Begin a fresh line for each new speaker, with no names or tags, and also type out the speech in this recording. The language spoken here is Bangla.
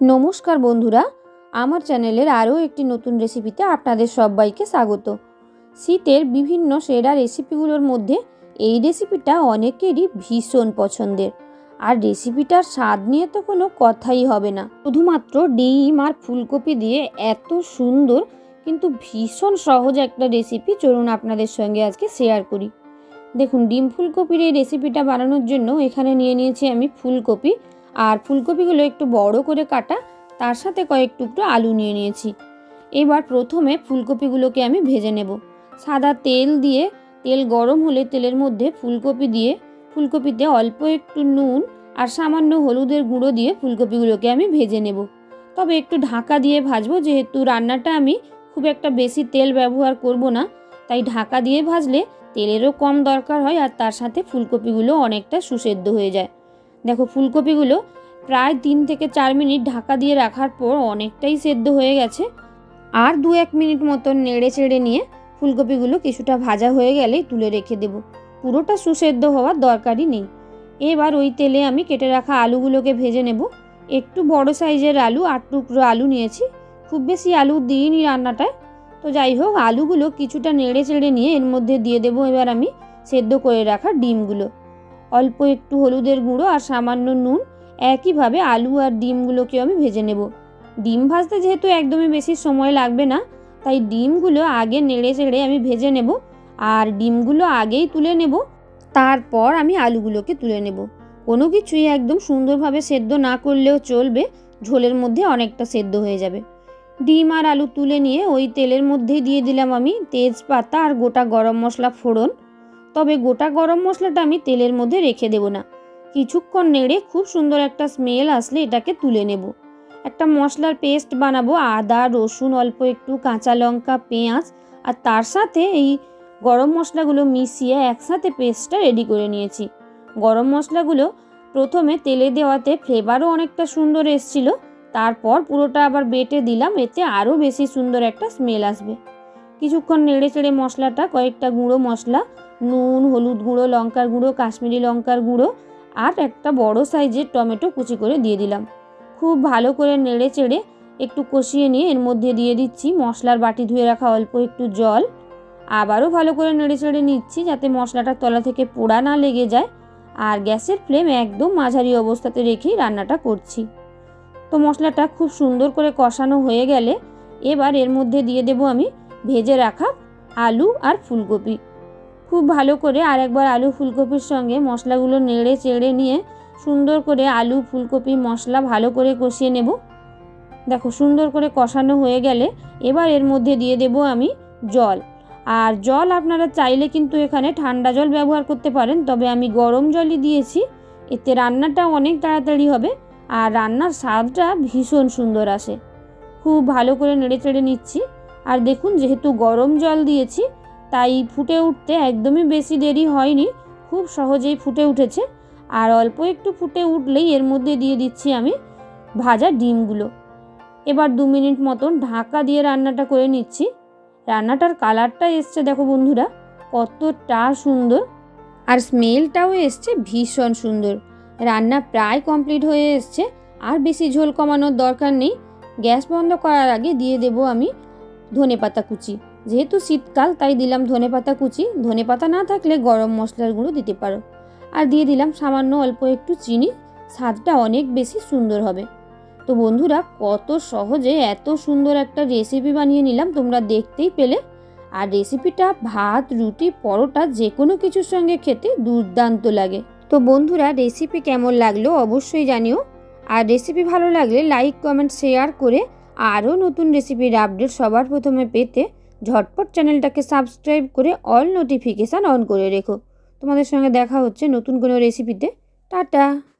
নমস্কার বন্ধুরা, আমার চ্যানেলের আরও একটি নতুন রেসিপিতে আপনাদের সবাইকে স্বাগত। শীতের বিভিন্ন সেরা রেসিপিগুলোর মধ্যে এই রেসিপিটা অনেকেরই ভীষণ পছন্দের। আর রেসিপিটার স্বাদ নিয়ে তো কোনো কথাই হবে না। শুধুমাত্র ডিম আর ফুলকপি দিয়ে এত সুন্দর কিন্তু ভীষণ সহজ একটা রেসিপি চলুন আপনাদের সঙ্গে আজকে শেয়ার করি। দেখুন, ডিম ফুলকপির এই রেসিপিটা বানানোর জন্য এখানে নিয়ে নিয়েছি আমি ফুলকপি। আর ফুলকপিগুলো একটু বড় করে কাটা, তার সাথে কয়েক টুকরো আলু নিয়ে নিয়েছি। এবার প্রথমে ফুলকপিগুলোকে আমি ভেজে নেব। সাদা তেল দিয়ে, তেল গরম হলে তেলের মধ্যে ফুলকপি দিয়ে, ফুলকপিতে অল্প একটু নুন আর সামান্য হলুদের গুঁড়ো দিয়ে ফুলকপিগুলোকে আমি ভেজে নেব। তবে একটু ঢাকা দিয়ে ভাজবো, যেহেতু রান্নাটা আমি খুব একটা বেশি তেল ব্যবহার করব না, তাই ঢাকা দিয়ে ভাজলে তেলেরও কম দরকার হয় আর তার সাথে ফুলকপিগুলো অনেকটা সুসেদ্ধ হয়ে যায়। দেখো, ফুলকপিগুলো প্রায় তিন থেকে চার মিনিট ঢাকা দিয়ে রাখার পর অনেকটাই সেদ্ধ হয়ে গেছে। আর দু এক মিনিট মতন নেড়ে চেড়ে নিয়ে ফুলকপিগুলো কিছুটা ভাজা হয়ে গেলেই তুলে রেখে দেব। পুরোটা সুসেদ্ধ হওয়ার দরকারই নেই। এবার ওই তেলে আমি কেটে রাখা আলুগুলোকে ভেজে নেব। একটু বড় সাইজের আলু, আট টুকরো আলু নিয়েছি। খুব বেশি আলু দিইনি রান্নাটায়। তো যাই হোক, আলুগুলো কিছুটা নেড়ে চেড়ে নিয়ে এর মধ্যে দিয়ে দেবো এবার আমি সেদ্ধ করে রাখা ডিমগুলো। অল্প একটু হলুদের গুঁড়ো আর সামান্য নুন। একইভাবে আলু আর ডিমগুলোকেও আমি ভেজে নেব। ডিম ভাজতে যেহেতু একদমই বেশি সময় লাগবে না, তাই ডিমগুলো আগে নেড়ে চেড়ে আমি ভেজে নেব আর ডিমগুলো আগেই তুলে নেব। তারপর আমি আলুগুলোকে তুলে নেব। কোনো কিছুই একদম সুন্দরভাবে সেদ্ধ না করলেও চলবে, ঝোলের মধ্যে অনেকটা সেদ্ধ হয়ে যাবে। ডিম আর আলু তুলে নিয়ে ওই তেলের মধ্যেই দিয়ে দিলাম আমি তেজপাতা আর গোটা গরম মশলা ফোড়ন। তবে গোটা গরম মশলাটা আমি তেলের মধ্যে রেখে দেব না। কিছুক্ষণ নেড়ে খুব সুন্দর একটা স্মেল আসলে এটাকে তুলে নেব। একটা মশলার পেস্ট বানাবো, আদা, রসুন, অল্প একটু কাঁচা লঙ্কা, পেঁয়াজ, আর তার সাথে এই গরম মশলাগুলো মিশিয়ে একসাথে পেস্টটা রেডি করে নিয়েছি। গরম মশলাগুলো প্রথমে তেলে দেওয়াতে ফ্লেভারও অনেকটা সুন্দর এসছিল, তারপর পুরোটা আবার বেটে দিলাম, এতে আরও বেশি সুন্দর একটা স্মেল আসবে। কিছুক্ষণ নেড়ে চেড়ে মশলাটা, কয়েকটা গুঁড়ো মশলা, নুন, হলুদ গুঁড়ো, লঙ্কার গুঁড়ো, কাশ্মীরি লঙ্কার গুঁড়ো আর একটা বড় সাইজের টমেটো কুচি করে দিয়ে দিলাম। খুব ভালো করে নেড়ে চেড়ে একটু কষিয়ে নিয়ে এর মধ্যে দিয়ে দিচ্ছি মশলার বাটি ধুয়ে রাখা অল্প একটু জল। আবারও ভালো করে নেড়ে চেড়ে নিচ্ছি যাতে মশলাটা তলা থেকে পোড়া না লেগে যায় আর গ্যাসের ফ্লেম একদম মাঝারি অবস্থাতে রেখেই রান্নাটা করছি। তো মশলাটা খুব সুন্দর করে কষানো হয়ে গেলে এবার এর মধ্যে দিয়ে দেব আমি ভেজে রাখা আলু আর ফুলকপি। খুব ভালো করে আরেকবার আলু ফুলকপির সঙ্গে মশলাগুলো নেড়ে চেড়ে নিয়ে সুন্দর করে আলু ফুলকপি মশলা ভালো করে কষিয়ে নেব। দেখো সুন্দর করে কষানো হয়ে গেলে এবার এর মধ্যে দিয়ে দেব আমি জল। আর জল আপনারা চাইলে কিন্তু এখানে ঠান্ডা জল ব্যবহার করতে পারেন, তবে আমি গরম জলই দিয়েছি। এতে রান্নাটা অনেক তাড়াতাড়ি হবে আর রান্নার স্বাদটা ভীষণ সুন্দর আসে। খুব ভালো করে নেড়ে চেড়ে নিচ্ছি। আর দেখুন, যেহেতু গরম জল দিয়েছি, তাই ফুটে উঠতে একদমই বেশি দেরি হয়নি। খুব সহজেই ফুটে উঠেছে। আর অল্প একটু ফুটে উঠলেই এর মধ্যে দিয়ে দিচ্ছি আমি ভাজা ডিমগুলো। এবার দু মিনিট মতন ঢাকা দিয়ে রান্নাটা করে নিচ্ছি। রান্নাটার কালারটা এসছে, দেখো বন্ধুরা, কতটা সুন্দর। আর স্মেলটাও এসছে, ভীষণ সুন্দর। রান্না প্রায় কমপ্লিট হয়ে এসছে। আর বেশি ঝোল কমানোর দরকার নেই। গ্যাস বন্ধ করার আগে দিয়ে দেব আমি ধনে পাতা কুচি। যেহেতু শীতকাল, তাই দিলাম ধনে পাতা কুচি। ধনে পাতা না থাকলে গরম মশলার গুঁড়ো দিতে পারো। আর দিয়ে দিলাম সামান্য অল্প একটু চিনি। স্বাদটা অনেক বেশি সুন্দর হবে। তো বন্ধুরা, কত সহজে এত সুন্দর একটা রেসিপি বানিয়ে নিলাম, তোমরা দেখতেই পেলে। আর রেসিপিটা ভাত, রুটি, পরোটা যে কোনো কিছুর সঙ্গে খেতে দুর্দান্ত লাগে। তো বন্ধুরা রেসিপি কেমন লাগল অবশ্যই জানিও। আর রেসিপি ভালো লাগলে লাইক কমেন্ট শেয়ার করে আরও নতুন রেসিপির আপডেট সবার প্রথমে পেতে ঝটপট চ্যানেলটাকে সাবস্ক্রাইব করে অল নোটিফিকেশান অন করে রেখো। তোমাদের সঙ্গে দেখা হচ্ছে নতুন কোনো রেসিপিতে। টাটা!